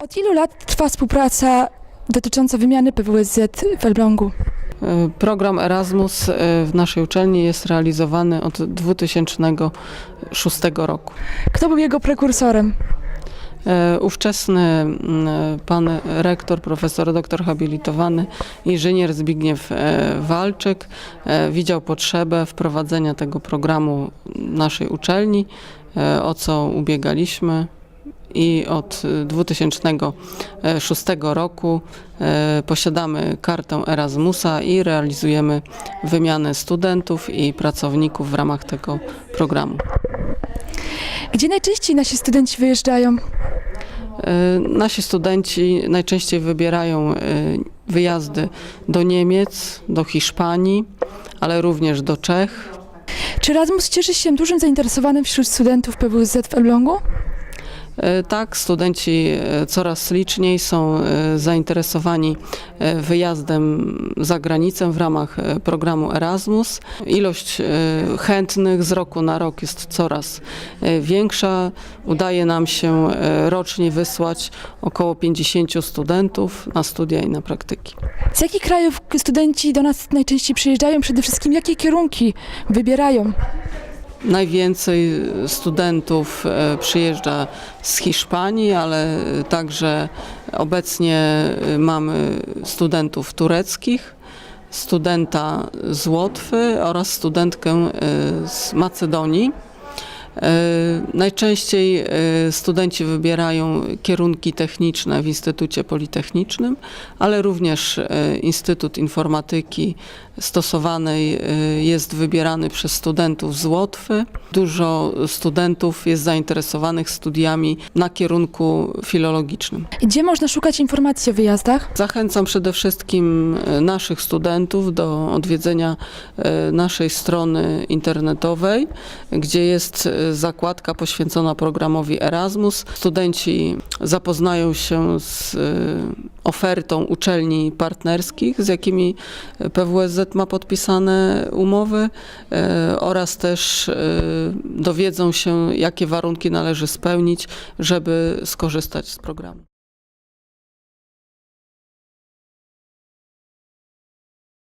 Od ilu lat trwa współpraca dotycząca wymiany PWSZ w Elblągu? E, Program Erasmus e, w naszej uczelni jest realizowany od 2006 roku. Kto był jego prekursorem? E, Ówczesny pan rektor, profesor doktor habilitowany, inżynier Zbigniew Walczyk widział potrzebę wprowadzenia tego programu naszej uczelni, o co ubiegaliśmy. I od e, 2006 roku e, posiadamy kartę Erasmusa i realizujemy wymianę studentów i pracowników w ramach tego programu. Gdzie najczęściej nasi studenci wyjeżdżają? E, Nasi studenci najczęściej wybierają e, wyjazdy do Niemiec, do Hiszpanii, ale również do Czech. Czy Erasmus cieszy się dużym zainteresowaniem wśród studentów PWSZ w Elblągu? E, Tak, studenci e, coraz liczniej są e, zainteresowani wyjazdem za granicę w ramach programu Erasmus. Ilość chętnych z roku na rok jest coraz większa. Udaje nam się rocznie wysłać około 50 studentów na studia i na praktyki. Z jakich krajów studenci do nas najczęściej przyjeżdżają? Przede wszystkim jakie kierunki wybierają? Najwięcej studentów e, przyjeżdża z Hiszpanii, ale także obecnie e, mamy studentów tureckich, studenta z Łotwy oraz studentkę e, z Macedonii. E, Najczęściej e, studenci wybierają kierunki techniczne w Instytucie Politechnicznym, ale również e, Instytut Informatyki Stosowanej jest wybierany przez studentów z Łotwy. Dużo studentów jest zainteresowanych studiami na kierunku filologicznym. Gdzie można szukać informacji o wyjazdach? Zachęcam przede wszystkim naszych studentów do odwiedzenia naszej strony internetowej, gdzie jest zakładka poświęcona programowi Erasmus. Studenci zapoznają się z e, ofertą uczelni partnerskich, z jakimi PWSZ ma podpisane umowy e, oraz też e, dowiedzą się, jakie warunki należy spełnić, żeby skorzystać z programu.